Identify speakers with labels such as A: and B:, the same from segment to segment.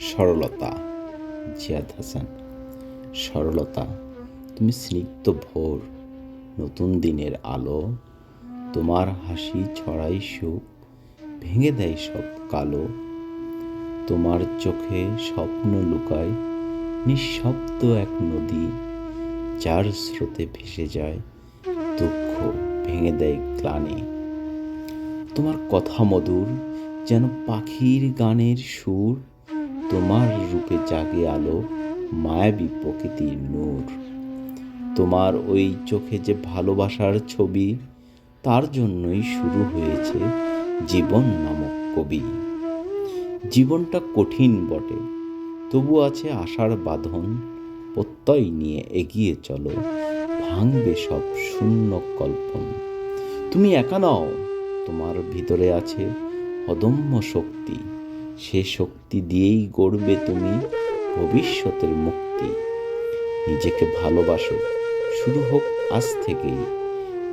A: সরলতা, জিয়াদ হাসান। সরলতা, তুমি স্নিগ্ধ ভোর, নতুন দিনের আলো, তোমার হাসি ছড়াই সুখ, ভেঙে দেয় সব কালো। তোমার চোখে স্বপ্ন লুকায়, নিঃশব্দ এক নদী, যার স্রোতে ভেসে যায়, দুঃখ ভেঙে দেয় গ্লানি। তোমার কথা মধুর, যেন পাখির গানের সুর তোমার রূপে জাগে আলো, মায়াবী প্রকৃতির নূর। তোমার ওই চোখে যে ভালোবাসার ছবি, তার জন্যই শুরু হয়েছে জীবন নামক কবি। জীবনটা কঠিন বটে, তবু আছে আশার বাঁধন, প্রত্যয় নিয়ে এগিয়ে চলো, ভাঙবে সব শূন্য কল্পন। তুমি একা নাও, তোমার ভিতরে আছে অদম্য শক্তি। সে শক্তি দিয়েই গড়বে তুমি ভবিষ্যতের মুক্তি। নিজেকে ভালোবাসো। শুরু হোক আজ থেকেই।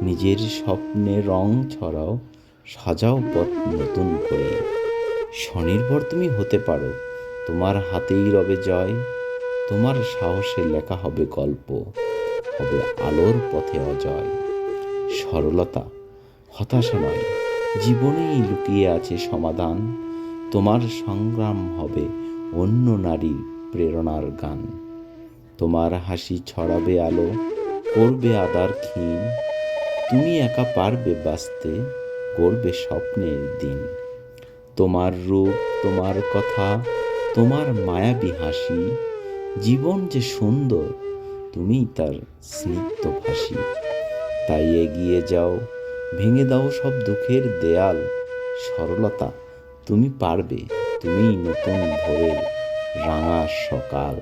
A: নিজের স্বপ্নে রং ছড়াও, সাজাও পথ নতুন করে। স্বনির্ভর তুমি হতে পারো। তোমার হাতেই রবে জয়। তোমার সাহসে লেখা হবে গল্প। হবে আলোর পথে অজয়। সরলতা, হতাশা নয়। জীবনেই লুকিয়ে আছে সমাধান। তোমার সংগ্রাম হবে অন্য নারী প্রেরণার গান। তোমার হাসি ছড়াবে আলো, করবে আদার ক্ষীণ। তুমি একা পারবে বাঁচতে, গড়বে স্বপ্নের দিন। তোমার রূপ, তোমার কথা, তোমার মায়াবী হাসি, জীবন যে সুন্দর তুমি তার স্নিগ্ধ ভাসি তাই এগিয়ে যাও, ভেঙে দাও সব দুঃখের দেয়াল, সরলতা তুমি পারবে। তুমি নতুন ভোরের রাঙা সকাল।